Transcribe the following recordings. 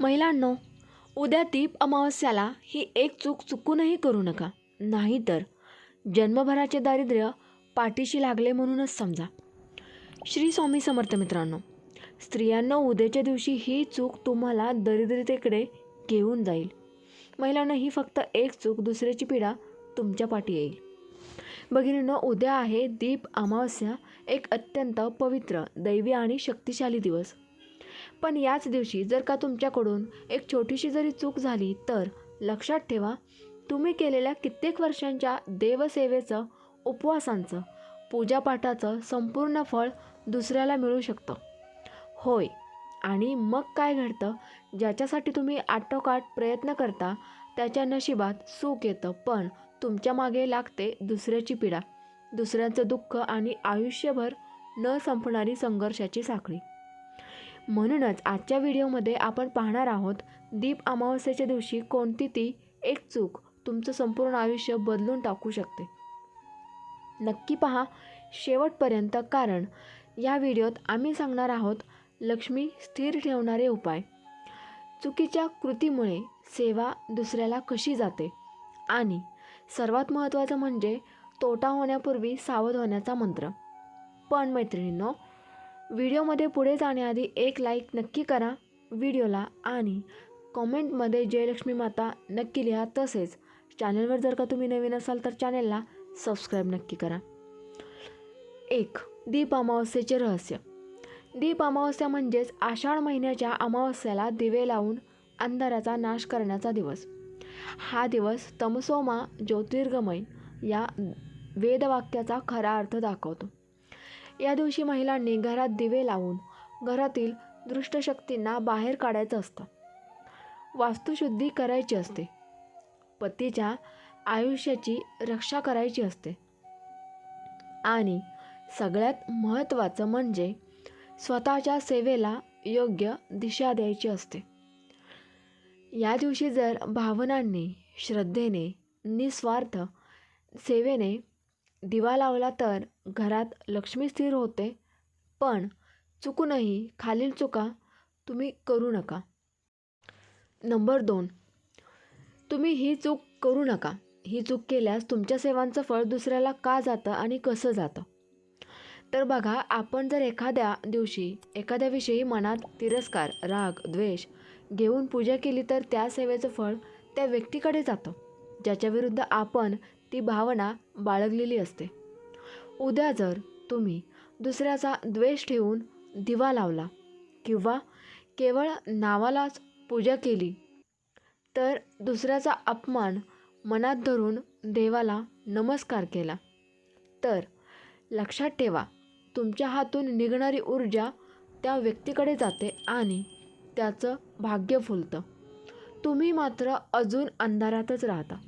महिलांनो उद्या दीप अमावस्याला ही एक चूक चुकूनही करू नका. नाहीतर जन्मभराचे दारिद्र्य पाठीशी लागले म्हणूनच समजा. श्री स्वामी समर्थ मित्रांनो स्त्रियांना उद्याच्या दिवशी ही चूक तुम्हाला दरिद्रतेकडे घेऊन जाईल. महिलांना ही फक्त एक चूक दुसऱ्याची पिढा तुमच्या पाठी येईल. भगिनीनं उद्या आहे दीप अमावस्या एक अत्यंत पवित्र दैवी आणि शक्तिशाली दिवस. पण याच दिवशी जर का तुमच्याकडून एक छोटीशी जरी चूक झाली तर लक्षात ठेवा तुम्ही केलेल्या कित्येक वर्षांच्या देवसेवेचं उपवासांचं पूजापाठाचं संपूर्ण फळ दुसऱ्याला मिळू शकतं. होय आणि मग काय घडतं? ज्याच्यासाठी तुम्ही आटोकाट प्रयत्न करता त्याच्या नशिबात सुख येतं पण तुमच्या मागे लागते दुसऱ्याची पीडा. दुसऱ्यांचं दुःख आणि आयुष्यभर न संपणारी संघर्षाची साखळी. म्हणूनच आजच्या व्हिडिओमध्ये आपण पाहणार आहोत दीप अमावस्येच्या दिवशी कोणती ती एक चूक तुमचं संपूर्ण आयुष्य बदलून टाकू शकते. नक्की पहा शेवटपर्यंत कारण. या व्हिडिओत आम्ही सांगणार आहोत लक्ष्मी स्थिर ठेवणारे उपाय. चुकीच्या कृतीमुळे सेवा दुसऱ्याला कशी जाते? आणि सर्वात महत्त्वाचं म्हणजे तोटा होण्यापूर्वी सावध होण्याचा मंत्र. पण मैत्रिणींनो व्हिडिओमध्ये पुढे जाण्याआधी एक लाईक नक्की करा व्हिडिओला आणि कॉमेंटमध्ये जयलक्ष्मी माता नक्की लिहा. तसेच चॅनलवर जर का तुम्ही नवीन असाल तर चॅनलला सबस्क्राईब नक्की करा. एक दीप अमावस्येचे रहस्य. दीप अमावस्या म्हणजेच आषाढ महिन्याच्या अमावस्याला दिवे लावून अंधाराचा नाश करण्याचा दिवस. हा दिवस तमसोमा ज्योतिर्गमय या वेदवाक्याचा खरा अर्थ दाखवतो. या दिवशी महिलांनी घरात दिवे लावून घरातील दृष्टशक्तींना बाहेर काढायचं असतं. वास्तुशुद्धी करायची असते. पतीच्या आयुष्याची रक्षा करायची असते. आणि सगळ्यात महत्त्वाचं म्हणजे स्वतःच्या सेवेला योग्य दिशा द्यायची असते. या दिवशी जर भावनांनी श्रद्धेने निस्वार्थ सेवेने दिवा लावला तर घरात लक्ष्मी स्थिर होते. पण चुकूनही खालील चुका तुम्ही करू नका. नंबर दोन. तुम्ही ही चूक करू नका. ही चूक केल्यास तुमच्या सेवांचं फळ दुसऱ्याला का जातं आणि कसं जातं? तर बघा आपण जर एखाद्या दिवशी एखाद्याविषयी मनात तिरस्कार राग द्वेष घेऊन पूजा केली तर त्या सेवेचं फळ त्या व्यक्तीकडे जातं. ज्याच्या विरुद्ध आपण ती भावना बाळगलेली असते. उद्या जर तुम्ही दुसऱ्याचा द्वेष ठेवून दिवा लावला किंवा केवळ नावालाच पूजा केली तर दुसऱ्याचा अपमान मनात धरून देवाला नमस्कार केला. तर लक्षात ठेवा तुमच्या हातून निघणारी ऊर्जा त्या व्यक्तीकडे जाते आणि त्याचं भाग्य फुलतं. तुम्ही मात्र अजून अंधारातच राहता.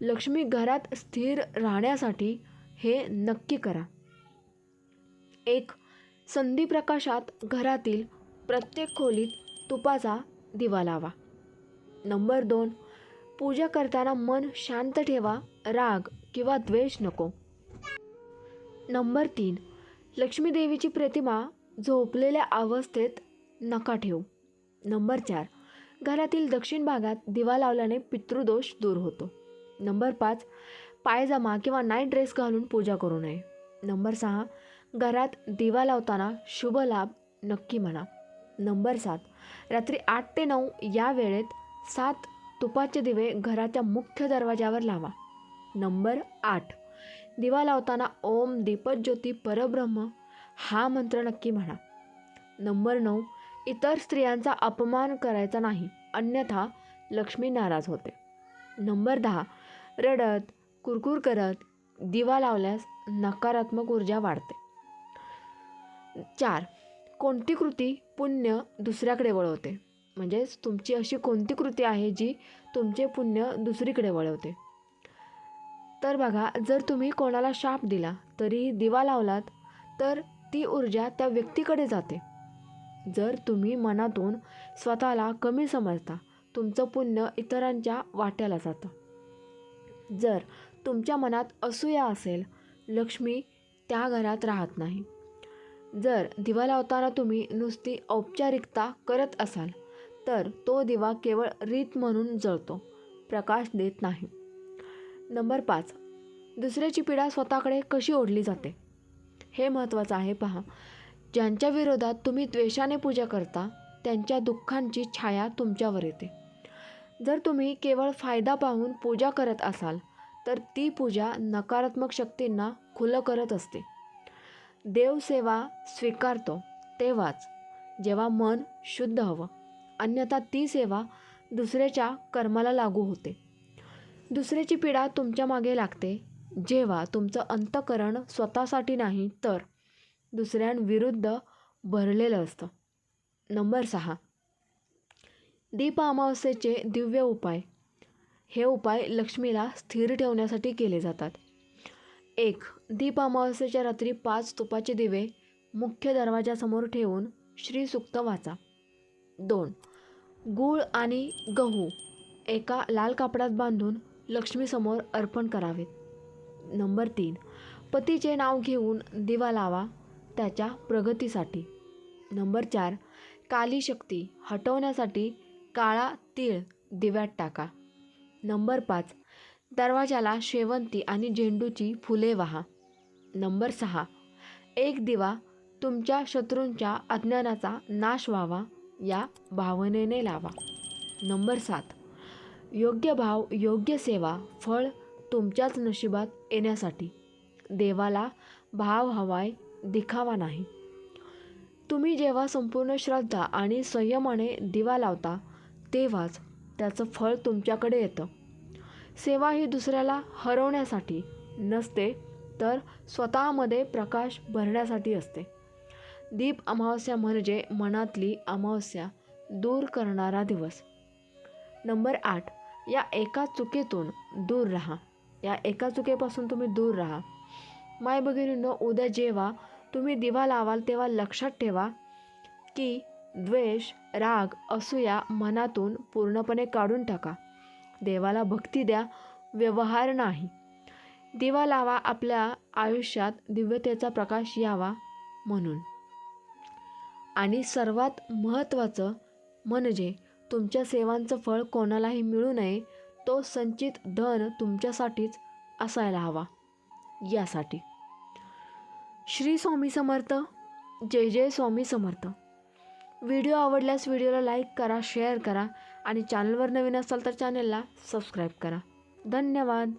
लक्ष्मी घरात स्थिर राहण्यासाठी हे नक्की करा. एक संधी प्रकाशात घरातील प्रत्येक खोलीत तुपाचा दिवा लावा. नंबर दोन पूजा करताना मन शांत ठेवा राग किंवा द्वेष नको. नंबर तीन लक्ष्मी देवीची प्रतिमा झोपलेल्या अवस्थेत नका ठेवू. नंबर चार घरातील दक्षिण भागात दिवा लावल्याने पितृदोष दूर होतो. नंबर पाच पायजमा किंवा नाईट ड्रेस घालून पूजा करू नये. नंबर सहा घरात दिवा लावताना शुभ लाभ नक्की म्हणा. नंबर सात रात्री आठ ते नऊ या वेळेत सात तुपाचे दिवे घराच्या मुख्य दरवाजावर लावा. नंबर आठ दिवा लावताना ओम दीपज्योती परब्रह्म हा मंत्र नक्की म्हणा. नंबर नऊ इतर स्त्रियांचा अपमान करायचा नाही अन्यथा लक्ष्मी नाराज होते. नंबर दहा रडत कुरकुर करत दिवा लावल्यास नकारात्मक ऊर्जा वाढते. चार कोणती कृती पुण्य दुसऱ्याकडे वळवते? म्हणजेच तुमची अशी कोणती कृती आहे जी तुमचे पुण्य दुसरीकडे वळवते? तर बघा जर तुम्ही कोणाला शाप दिला तरीही दिवा लावलात तर ती ऊर्जा त्या व्यक्तीकडे जाते. जर तुम्ही मनातून स्वतःला कमी समजता तुमचं पुण्य इतरांच्या वाट्याला जातं. जर तुमच्या मनात असूया असेल लक्ष्मी त्या घरात राहत नाही. जर दिवा लावताना तुम्ही नुसती औपचारिकता करत असाल तर तो दिवा केवळ रीत म्हणून जळतो प्रकाश देत नाही. नंबर पाच. दुसऱ्याची पीडा स्वतःकडे कशी ओढली जाते? हे महत्त्वाचं आहे पहा. ज्यांच्या विरोधात तुम्ही द्वेषाने पूजा करता त्यांच्या दुःखांची छाया तुमच्यावर येते. जर तुम्ही केवळ फायदा पाहून पूजा करत असाल तर ती पूजा नकारात्मक शक्तींना खुलं करत असते. देवसेवा स्वीकारतो तेव्हाच जेव्हा मन शुद्ध हवं. अन्यथा ती सेवा दुसऱ्याच्या कर्माला लागू होते. दुसऱ्याची पीडा तुमच्या मागे लागते. जेव्हा तुमचं अंतकरण स्वतःसाठी नाही तर दुसऱ्यांविरुद्ध भरलेलं असतं. नंबर सहा. दीप अमावस्येचे दिव्य उपाय. हे उपाय लक्ष्मीला स्थिर ठेवण्यासाठी केले जातात. एक दीप अमावस्येच्या रात्री पाच तुपाचे दिवे मुख्य दरवाजासमोर ठेवून श्रीसुक्त वाचा. दोन गूळ आणि गहू एका लाल कापडात बांधून लक्ष्मीसमोर अर्पण करावेत. नंबर तीन पतीचे नाव घेऊन दिवा लावा त्याच्या प्रगतीसाठी. नंबर चार काली शक्ती हटवण्यासाठी काळा तीळ दिव्यात टाका. नंबर पाच. दरवाजाला शेवंती आणि झेंडूची फुले वाहा. नंबर सहा. एक दिवा तुमच्या शत्रूंच्या अज्ञानाचा नाश व्हावा या भावनेने लावा. नंबर सात. योग्य भाव योग्य सेवा फळ तुमच्याच नशिबात येण्यासाठी. देवाला भाव हवाय दिखावा नाही. तुम्ही जेव्हा संपूर्ण श्रद्धा आणि संयमाने दिवा लावता तेव्हाच त्याचं फळ तुमच्याकडे येतं. सेवा ही दुसऱ्याला हरवण्यासाठी नसते तर स्वतःमध्ये प्रकाश भरण्यासाठी असते. दीप अमावस्या म्हणजे मनातली अमावस्या दूर करणारा दिवस. नंबर आठ या एका चुकीतून दूर राहा. या एका चुकीपासून तुम्ही दूर राहा. माय भगिनींनो उद्या जेव्हा तुम्ही दिवा लावाल तेव्हा लक्षात ठेवा की द्वेष राग असूया मनातून पूर्णपणे काढून टाका. देवाला भक्ती द्या व्यवहार नाही. दिवा लावा आपल्या आयुष्यात दिव्यतेचा प्रकाश यावा म्हणून. आणि सर्वात महत्त्वाचं म्हणजे तुमच्या सेवांचं फळ कोणालाही मिळू नये तो संचित धन तुमच्यासाठीच असायला हवा. यासाठी. श्री स्वामी समर्थ. जय जय स्वामी समर्थ. व्हिडिओ आवडल्यास व्हिडिओला लाईक करा शेअर करा आणि चॅनलवर नवीन असाल तर चॅनलला सबस्क्राईब करा. धन्यवाद.